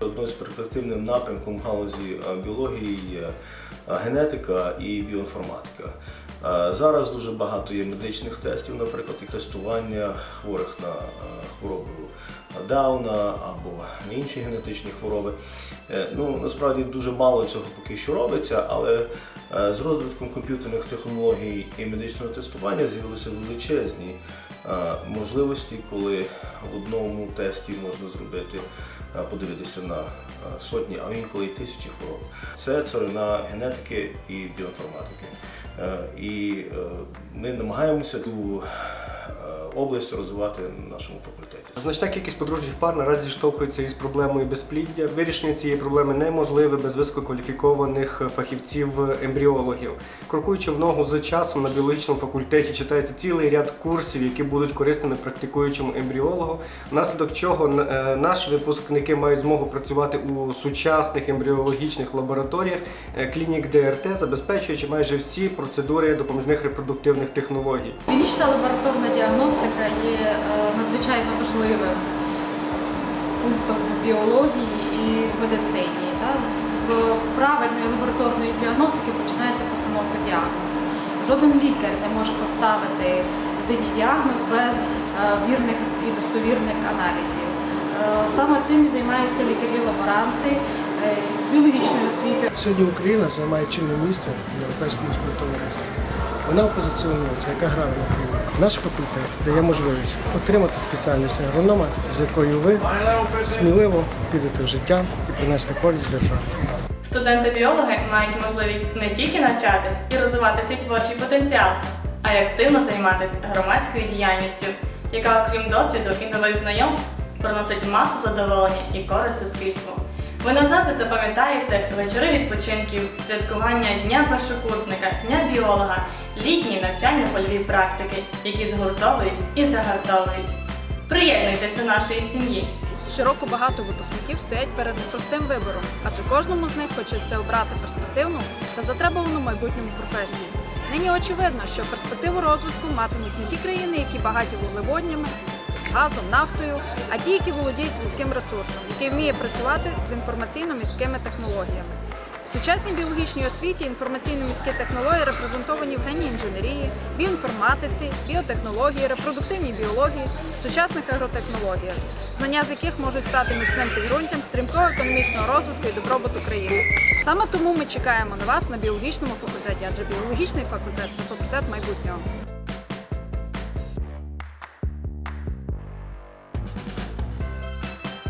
Одним з перспективним напрямком галузі е, біології є е, генетика і біоінформатика. Е, Зараз дуже багато є медичних тестів, наприклад, і тестування хворих на хворобу Дауна або інші генетичні хвороби. Е, Ну, насправді дуже мало цього поки що робиться, але е, з розвитком комп'ютерних технологій і медичного тестування з'явилися величезні е, можливості, коли в одному тесті можна зробити, подивитися на сотні, а інколи й тисячі хвороб. Це царина генетики і біоінформатики. І ми намагаємося е, область розвивати на нашому факультеті. Значна кількість подружніх пар наразі зіштовхується із проблемою безпліддя. Вирішення цієї проблеми неможливе без висококваліфікованих фахівців-ембріологів. Крокуючи в ногу з часом на біологічному факультеті читається цілий ряд курсів, які будуть корисними практикуючому ембріологу, внаслідок чого е, наші випускники мають змогу працювати у сучасних ембріологічних лабораторіях е, клінік ДРТ, забезпечуючи майже всі процедури допоміжних репродуктивних технологій. Клінічна лабораторна діагностика є е, надзвичайно важливим пунктом в біології і в медицині. Та? З правильної лабораторної діагностики починається постановка діагнозу. Жоден лікар не може поставити людині діагноз без е, вірних і достовірних аналізів. Е, Саме цим займаються лікарі-лаборанти е, з біологічної освіти. Сьогодні Україна займає чинне місце в європейському співтоваристві. Вона позиціонується як аграрна країна. Наш факультет дає можливість отримати спеціальність агронома, з якою ви сміливо підете в життя і принесете користь державі. Студенти-біологи мають можливість не тільки навчатись і розвивати свій творчий потенціал, а й активно займатися громадською діяльністю, яка, окрім досвіду і нових знайомств, приносить масу задоволення і користь суспільству. Ви назавжди запам'ятаєте вечори відпочинків, святкування Дня першокурсника, Дня біолога, літні навчально-польові практики, які згуртовують і загартовують. Приєднуйтесь до нашої сім'ї. Щороку багато випускників стоять перед непростим вибором, адже кожному з них хочеться обрати перспективну та затребувану майбутньому професію. Нині очевидно, що перспективу розвитку матимуть не ті країни, які багаті вуглеводнями, газом, нафтою, а ті, які володіють людським ресурсом, який вміє працювати з інформаційно-міськими технологіями. В сучасній біологічній освіті інформаційно-міські технології репрезентовані в генній інженерії, біоінформатиці, біотехнології, репродуктивній біології, сучасних агротехнологіях, знання з яких можуть стати міцним підґрунтям стрімкого економічного розвитку і добробуту країни. Саме тому ми чекаємо на вас на біологічному факультеті, адже біологічний факультет це факультет майбутнього.